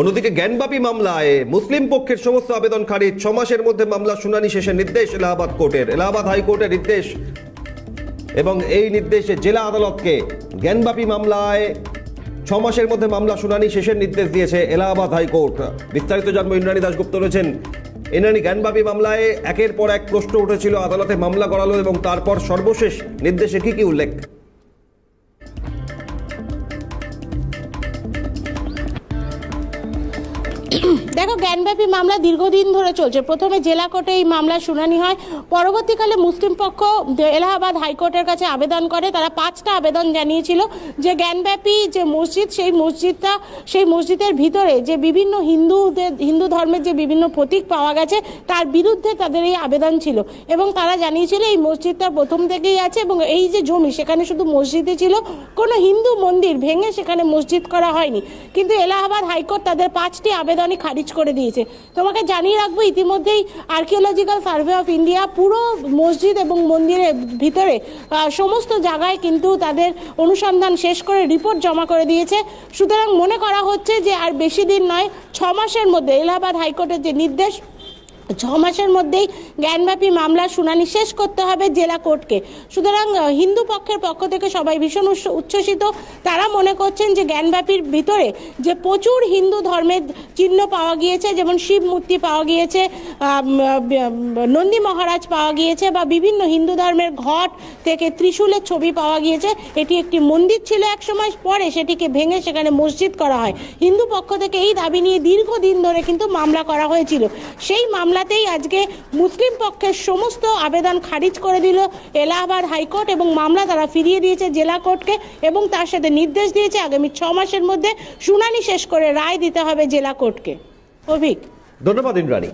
অন্যদিকে জ্ঞানবাপী মামলায় মুসলিম পক্ষের সমস্ত আবেদন খারিজ। ছ মাসের মধ্যে মামলা শুনানি শেষের নির্দেশ এলাহাবাদ কোর্টের। এলাহাবাদ হাইকোর্টের নির্দেশ এবং এই নির্দেশে জেলা আদালতকে জ্ঞানবাপী মামলায় ছ মাসের মধ্যে মামলা শুনানি শেষের নির্দেশ দিয়েছে এলাহাবাদ হাইকোর্ট। বিস্তারিত জন্ম ইন্দ্রাণী দাশগুপ্ত রয়েছেন। ইন্দ্রাণী জ্ঞানবাপী মামলায় একের পর এক প্রশ্ন উঠেছিল, আদালতে মামলা করালো এবং তারপর সর্বশেষ নির্দেশে কি কি উল্লেখ? দেখো, জ্ঞানব্যাপী মামলা দীর্ঘদিন ধরে চলছে। প্রথমে জেলা কোর্টে এই মামলার শুনানি হয়। পরবর্তীকালে মুসলিম পক্ষ এলাহাবাদ হাইকোর্টের কাছে আবেদন করে। তারা পাঁচটা আবেদন জানিয়েছিল যে জ্ঞানব্যাপী যে মসজিদ, সেই মসজিদটা, সেই মসজিদের ভিতরে যে বিভিন্ন হিন্দুদের, হিন্দু ধর্মের যে বিভিন্ন প্রতীক পাওয়া গেছে, তার বিরুদ্ধে তাদের এই আবেদন ছিল। এবং তারা জানিয়েছিল এই মসজিদটা প্রথম থেকেই আছে এবং এই যে জমি, সেখানে শুধু মসজিদই ছিল। কোনো হিন্দু মন্দির ভেঙে সেখানে মসজিদ করা হয়নি। কিন্তু এলাহাবাদ হাইকোর্ট তাদের পাঁচটি আবেদনই খারিজ করে দিয়েছে। তোমাকে জানিয়ে রাখব, ইতিমধ্যেই আর্কিওলজিক্যাল সার্ভে অফ ইন্ডিয়া পুরো মসজিদ এবং মন্দিরের ভিতরে সমস্ত জায়গায় কিন্তু তাদের অনুসন্ধান শেষ করে রিপোর্ট জমা করে দিয়েছে। সুতরাং মনে করা হচ্ছে যে আর বেশি দিন নয়, ছ মাসের মধ্যে এলাহাবাদ হাইকোর্টের যে নির্দেশ ছ মাসের মধ্যেই জ্ঞানব্যাপী মামলার শুনানি শেষ করতে হবে জেলা কোর্টকে। সুতরাং হিন্দু পক্ষের পক্ষ থেকে সবাই ভীষণ উচ্ছ্বসিত। তারা মনে করছেন যে জ্ঞানব্যাপীর ভিতরে যে প্রচুর হিন্দু ধর্মের চিহ্ন পাওয়া গিয়েছে, যেমন শিব মূর্তি পাওয়া গিয়েছে নন্দী মহারাজ পাওয়া গিয়েছে বা বিভিন্ন হিন্দু ধর্মের ঘট থেকে ত্রিশূলের ছবি পাওয়া গিয়েছে। এটি একটি মন্দির ছিল এক সময়, পরে সেটিকে ভেঙে সেখানে মসজিদ করা হয়। হিন্দু পক্ষ থেকে এই দাবি নিয়ে দীর্ঘদিন ধরে কিন্তু মামলা করা হয়েছিল। সেই মামলাতেই আজকে মুসলিম পক্ষের সমস্ত আবেদন খারিজ করে দিল এলাহাবাদ হাইকোর্ট এবং মামলা তারা ফিরিয়ে দিয়েছে জেলা কোর্টকে এবং তার সাথে নির্দেশ দিয়েছে আগামী ছ মাসের মধ্যে শুনানি শেষ করে রায় দিতে হবে জেলা কোর্টকে। অভিক। ধন্যবাদ ইন্দ্রাণী।